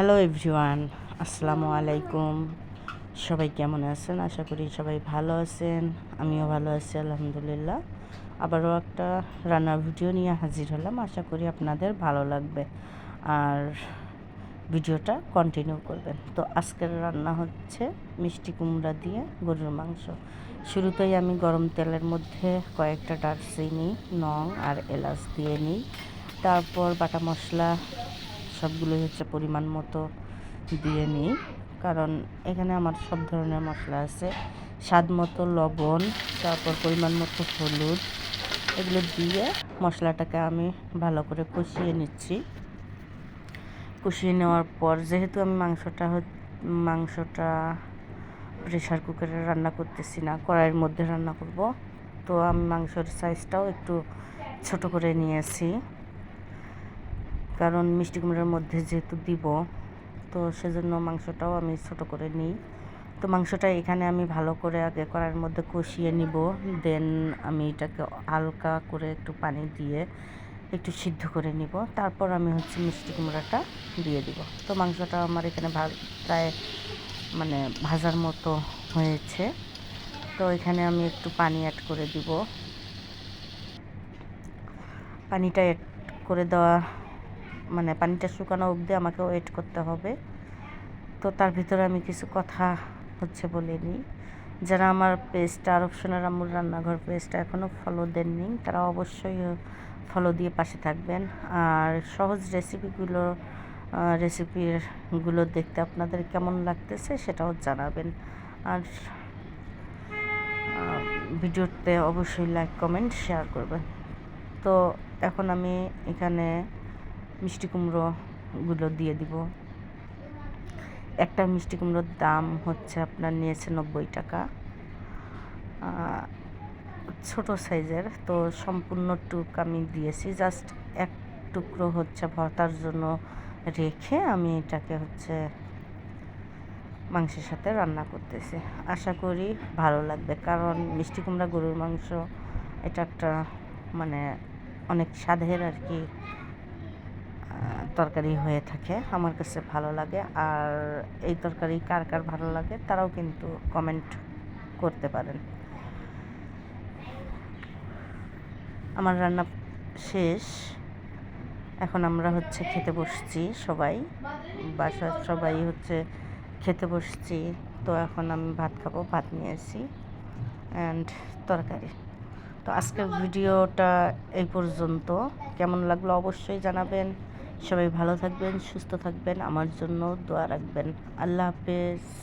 Hello everyone আসসালামু আলাইকুম। সবাই কেমন আছেন? আশা করি সবাই ভালো আছেন, আমিও ভালো আছি, আলহামদুলিল্লাহ। আবারও একটা রান্নার ভিডিও নিয়ে হাজির হলাম, আশা করি আপনাদের ভালো লাগবে। আর ভিডিওটা কন্টিনিউ করবেন। তো আজকের রান্না হচ্ছে মিষ্টি কুমড়া দিয়ে গরুর মাংস। শুরুতেই আমি গরম তেলের মধ্যে কয়েকটা দারচিনি, নং আর এলাচ দিয়ে নিই। তারপর বাটা মশলা সবগুলো হচ্ছে পরিমাণ মতো দিয়ে নিই। কারণ এখানে আমার সব ধরনের মশলা আছে। স্বাদ মতো লবণ, তারপর পরিমাণ মতো হলুদ, এগুলো দিয়ে মশলাটাকে আমি ভালো করে কষিয়ে নিচ্ছি। কষিয়ে নেওয়ার পর যেহেতু আমি মাংসটা মাংসটা প্রেশার কুকারে রান্না করতেছি না, কড়াইয়ের মধ্যে রান্না করব, তো আমি মাংসর সাইজটাও একটু ছোট করে নিয়েছি। কারণ মিষ্টি কুমড়োর মধ্যে যেহেতু দিব, তো সেজন্য মাংসটাও আমি ছোট করে নিই। তো মাংসটা এখানে আমি ভালো করে আগে কড়ার মধ্যে কষিয়ে নিব, দেন আমি এটাকে হালকা করে একটু পানি দিয়ে একটু সিদ্ধ করে নিব। তারপর আমি হচ্ছে মিষ্টি কুমড়াটা দিয়ে দিব। তো মাংসটা আমার এখানে প্রায় মানে ভাজার মতো হয়েছে। তো এখানে আমি একটু পানি অ্যাড করে দিব। পানিটা অ্যাড করে দেওয়া মানে পানিটা শুকানো অবধি আমাকে ওয়েট করতে হবে। তো তার ভিতরে আমি কিছু কথা হচ্ছে বলে নিই যারা আমার পেজটা আর অপশনের আমুল রান্নাঘর পেজটা এখনও ফলো দেননি, তারা অবশ্যই ফলো দিয়ে পাশে থাকবেন। আর সহজ রেসিপিগুলো রেসিপিগুলো দেখতে আপনাদের কেমন লাগতেছে সেটাও জানাবেন। আর ভিডিওতে অবশ্যই লাইক কমেন্ট শেয়ার করবেন। তো এখন আমি এখানে মিষ্টি কুমড়োগুলো দিয়ে দিব। একটা মিষ্টি কুমড়োর দাম হচ্ছে আপনার নিয়েছে নব্বই টাকা। ছোট সাইজের, তো সম্পূর্ণ টুক আমি দিয়েছি। জাস্ট এক টুকরো হচ্ছে ভর্তার জন্য রেখে আমি এটাকে হচ্ছে মাংসের সাথে রান্না করতেছি। আশা করি ভালো লাগবে, কারণ মিষ্টি কুমড়া গরুর মাংস এটা একটা মানে অনেক স্বাদের আর কি। তরকারি হয়ে থাকে, আমার কাছে ভালো লাগে। আর এই তরকারি কার কার ভালো লাগে তারাও কিন্তু কমেন্ট করতে পারেন। আমার রান্না শেষ। এখন আমরা হচ্ছে খেতে বসছি সবাই। বাসার সবাই হচ্ছে খেতে বসছি। তো এখন আমি ভাত খাব, ভাত নিয়ে নিয়েছি অ্যান্ড তরকারি। তো আজকের ভিডিওটা এই পর্যন্ত। কেমন লাগল অবশ্যই জানাবেন। সবাই ভালো থাকবেন সুস্থ থাকবেন আমার জন্য দোয়া রাখবেন। আল্লাহ হাফেজ।